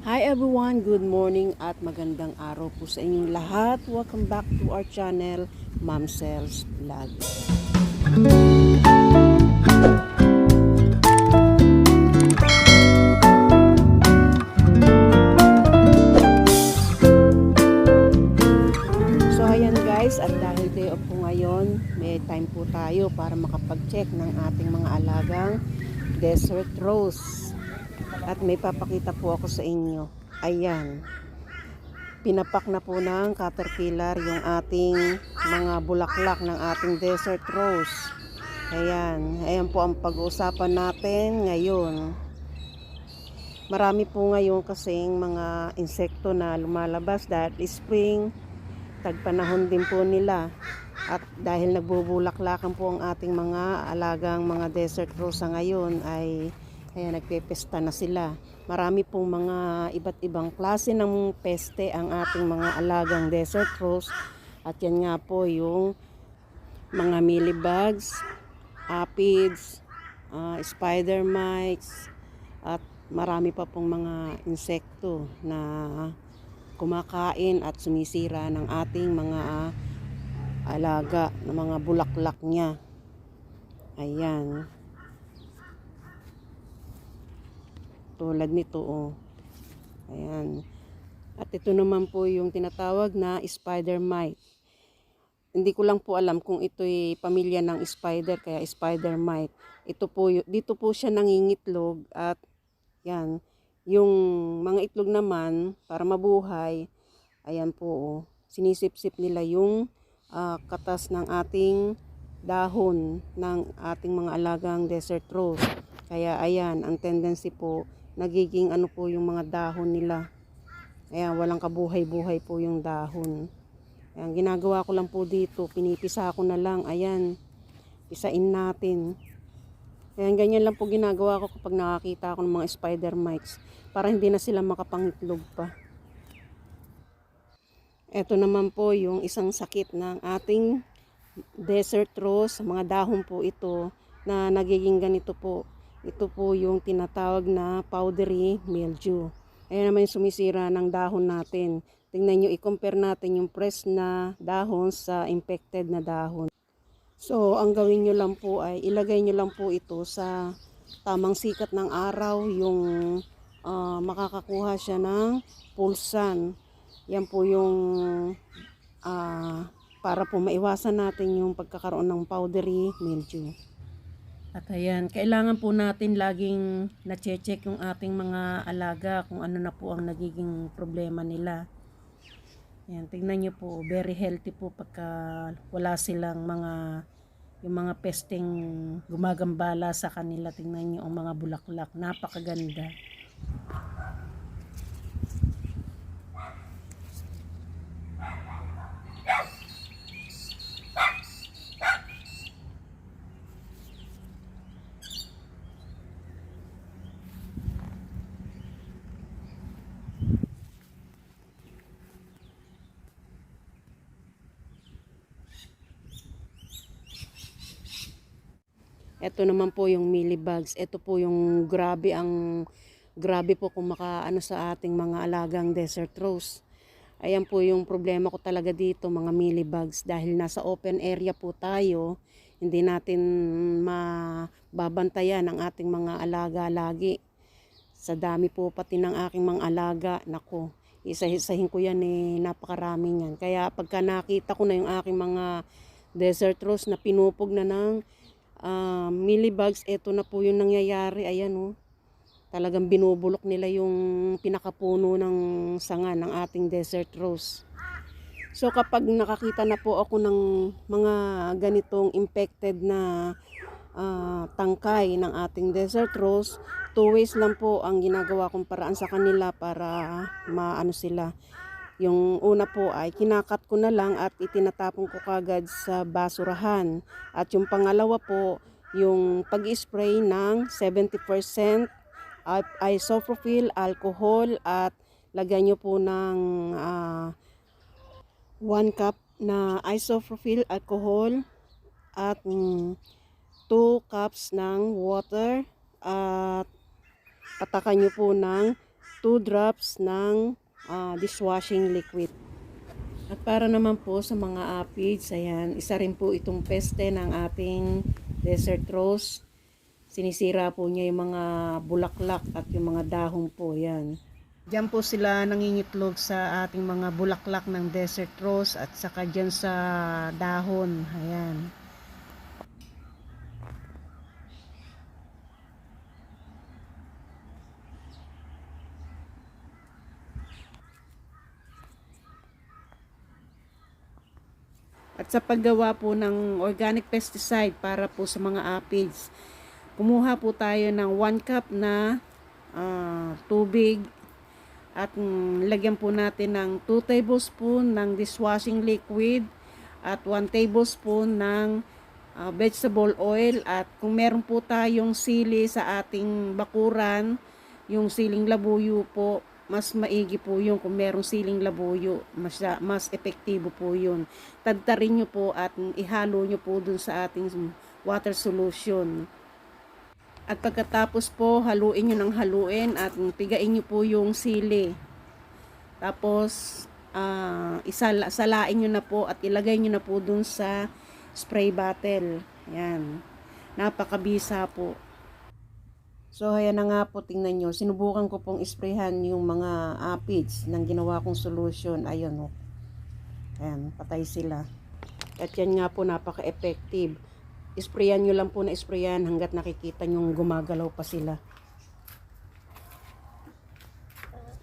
Hi everyone, good morning at magandang araw po sa inyong lahat. Welcome back to our channel, Ma'am Cells Vlog. So ayan guys, at dahil day off po ngayon, may time po tayo para makapag-check ng ating mga alagang desert rose. At may papakita po ako sa inyo. Ayan. Pinapak na po ng caterpillar yung ating mga bulaklak ng ating desert rose. Ayan. Ayan po ang pag-uusapan natin ngayon. Marami po ngayon kasing mga insekto na lumalabas dahil spring, tagpanahon din po nila. At dahil nagbubulaklakan po ang ating mga alagang mga desert rose ngayon ay kaya nagpepesta na sila. Marami pong mga iba't ibang klase ng peste ang ating mga alagang desert rose. At yan nga po yung mga mealybugs, aphids, ah, spider mites, at marami pa pong mga insekto na kumakain at sumisira ng ating mga alaga ng mga bulaklak niya. Ayan. Tulad nito, oh. Ayan. At ito naman po yung tinatawag na spider mite. Hindi ko lang po alam kung ito'y pamilya ng spider, kaya spider mite. Ito po, dito po siya nangingitlog at yan, yung mga itlog naman, para mabuhay, ayan po, oh, sinisip-sip nila yung ah, katas ng ating dahon ng ating mga alagang desert rose. Kaya ayan, ang tendency po, nagiging ano po yung mga dahon nila. Ayan, walang kabuhay-buhay po yung dahon. Ayan, ginagawa ko lang po dito, pinipisa ko na lang, ayan, pisain natin. Ayan, ganyan lang po ginagawa ko kapag nakakita ako ng mga spider mites para hindi na sila makapangitlog pa. Ito naman po yung isang sakit ng ating desert rose. Mga dahon po ito na nagiging ganito po. Ito po yung tinatawag na powdery mildew. Ayan naman yung sumisira ng dahon natin. Tingnan nyo, i-compare natin yung fresh na dahon sa infected na dahon. So, ang gawin nyo lang po ay ilagay nyo lang po ito sa tamang sikat ng araw, yung ah, makakakuha siya ng pulsan. Yan po yung ah, para po maiwasan natin yung pagkakaroon ng powdery mildew. At ayan, kailangan po natin laging na-check yung ating mga alaga kung ano na po ang nagiging problema nila. Yan, tingnan nyo po, very healthy po pagka wala silang mga yung mga pesting gumagambala sa kanila. Tingnan nyo ang mga bulaklak, napakaganda. Ito naman po yung mealybugs. Ito po yung grabe ang grabe po kung makaano sa ating mga alagang desert rose. Ayan po yung problema ko talaga dito mga mealybugs dahil nasa open area po tayo. Hindi natin mababantayan ang ating mga alaga lagi. Sa dami po pati ng aking mga alaga, nako, isa-isahin ko yan eh, napakarami yan. Kaya pagka nakita ko na yung aking mga desert rose na pinupog na ng ah, millibugs, ito na po yung nangyayari. Ayan oh. Talagang binubulok nila yung pinakapuno ng sanga ng ating desert rose. So kapag nakakita na po ako ng mga ganitong infected na ah, tangkay ng ating desert rose, two ways lang po ang ginagawa kong paraan sa kanila para maano sila. Yung una po ay kinakat ko na lang at itinatapon ko kagad sa basurahan. At yung pangalawa po, yung pag-spray ng 70% at isopropyl alcohol at lagyan nyo po ng 1 cup na isopropyl alcohol at 2 cups ng water at patakan nyo po ng 2 drops ng ah, dishwashing liquid. At para naman po sa mga aphids, ayan, isa rin po itong peste ng ating desert rose. Sinisira po niya yung mga bulaklak at yung mga dahon po, yan. Diyan po sila nangingitlog sa ating mga bulaklak ng desert rose at saka dyan sa dahon, ayan. At sa paggawa po ng organic pesticide para po sa mga aphids, kumuha po tayo ng 1 cup na ah, tubig. At mm, lagyan po natin ng 2 tablespoon ng dishwashing liquid at 1 tablespoon ng ah, vegetable oil. At kung meron po tayong sili sa ating bakuran, yung siling labuyo po, mas maigi po yun kung merong siling labuyo. Mas, mas epektibo po yun. Tadtarin nyo po at ihalo nyo po dun sa ating water solution. At pagkatapos po, haluin nyo ng haluin at pigain nyo po yung sili. Tapos, ah isala, salain nyo na po at ilagay nyo na po dun sa spray bottle. Yan. Napakabisa po. So, ayan na nga po, tingnan nyo. Sinubukan ko pong isprayhan yung mga aphids ng ginawa kong solution. Ayun, oh. Ayan, patay sila. At yan nga po, napaka-effective. Isprayan nyo lang po na isprayan hanggat nakikita nyo gumagalaw pa sila.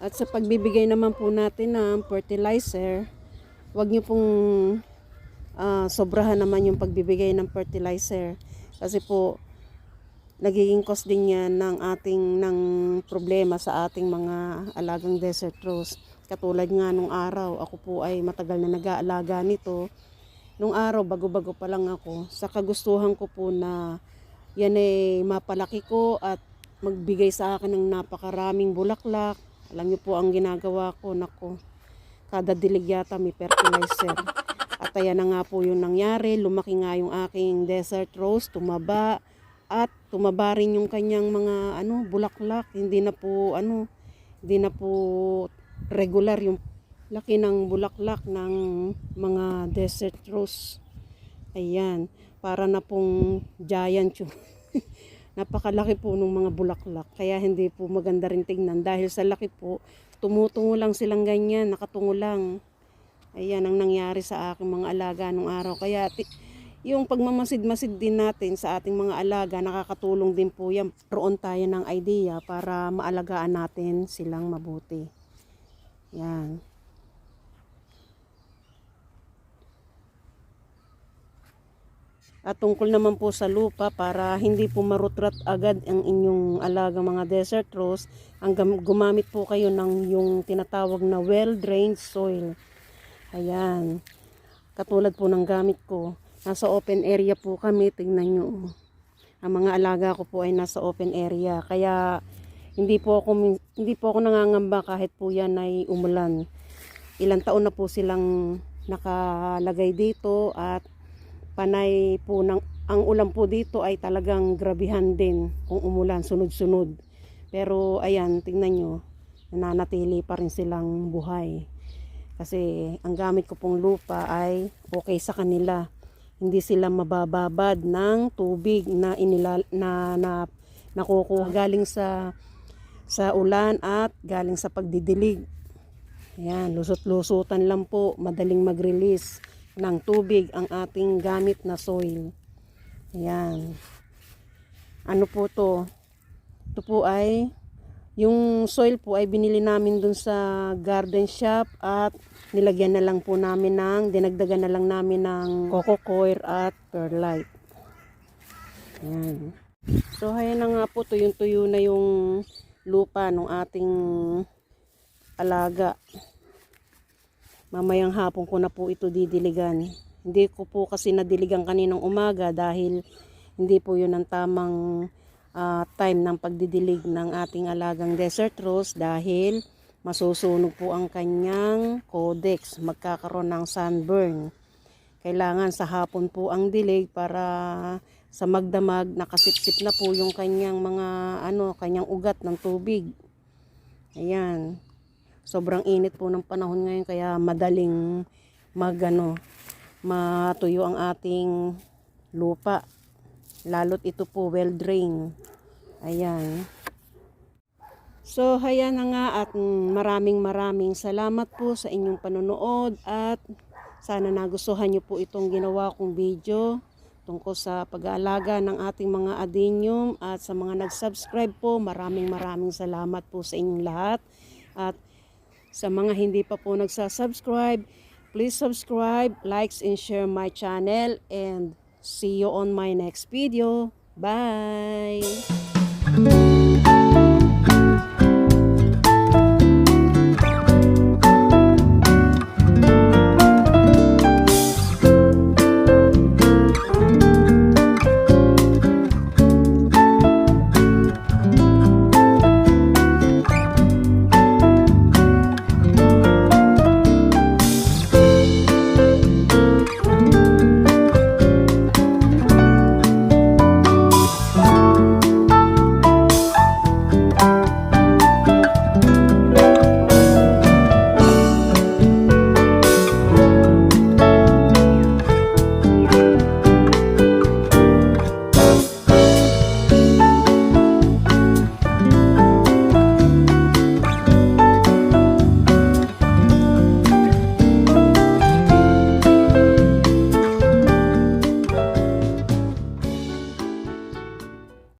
At sa pagbibigay naman po natin ng fertilizer, wag nyo pong ah, sobrahan naman yung pagbibigay ng fertilizer. Kasi po, nagiging cause din yan ng ating ng problema sa ating mga alagang desert rose. Katulad nga nung araw, ako po ay matagal na nag-aalaga nito. Nung araw, bago-bago pa lang ako, sa kagustuhan ko po na yan ay mapalaki ko at magbigay sa akin ng napakaraming bulaklak. Alam niyo po ang ginagawa ko, nako. Kada dilig yata may fertilizer. At ayan na nga po yung nangyari. Lumaki nga yung aking desert rose, tumaba at tumaba rin yung kanyang mga ano bulaklak. Hindi na po ano hindi na po regular yung laki ng bulaklak ng mga desert rose. Ayan. Para na pong giant yung napakalaki po ng mga bulaklak. Kaya hindi po maganda rin tingnan dahil sa laki po tumutungo lang silang ganyan nakatungo lang. Ayan ang nangyari sa aking mga alaga nung araw. Kaya yung pagmamasid-masid din natin sa ating mga alaga, nakakatulong din po yan. Roon tayo ng idea para maalagaan natin silang mabuti. Yan. At tungkol naman po sa lupa para hindi po marutrat agad ang inyong alaga mga desert rose, ang gumamit po kayo ng yung tinatawag na well-drained soil. Ayan. Katulad po ng gamit ko. Nasa open area po kami, tingnan nyo. Ang mga alaga ko po ay nasa open area. Kaya hindi po ako, hindi po ako nangangamba kahit po yan ay umulan. Ilang taon na po silang nakalagay dito at panay po ng, ang ulan po dito ay talagang grabihan din kung umulan, sunod-sunod. Pero ayan, tingnan nyo, nananatili pa rin silang buhay. Kasi ang gamit ko pong lupa ay okay sa kanila hindi sila mabababad ng tubig na inilal na, na nakukuha galing sa sa ulan at galing sa pagdidilig. Ayan, lusot-lusutan lang po, madaling mag-release ng tubig ang ating gamit na soil. Ayan. Ano po to? Ito po ay yung soil po ay binili namin dun sa garden shop at nilagyan na lang po namin ng, dinagdagan na lang namin ng coco coir at perlite. Ayan. So, ayan na nga po, tuyong-tuyo na yung lupa ng ating alaga. Mamayang hapon ko na po ito didiligan. Hindi ko po kasi nadiligan kaninang umaga dahil hindi po yun ang tamang ah, time ng pagdidilig ng ating alagang desert rose dahil masusunog po ang kanyang codex, magkakaroon ng sunburn. Kailangan sa hapon po ang dilig para sa magdamag nakasipsip na po yung kanyang mga ano, kanyang ugat ng tubig. Ayan. Sobrang init po ng panahon ngayon kaya madaling magano matuyo ang ating lupa. Lalo't ito po well drain. Ayan. So, haya na nga at maraming maraming salamat po sa inyong panonood at sana nagustuhan niyo po itong ginawa kong video tungkol sa pag-aalaga ng ating mga adenium at sa mga nag-subscribe po, maraming maraming salamat po sa inyong lahat. At sa mga hindi pa po nagsasubscribe, please subscribe, likes, and share my channel and see you on my next video. Bye!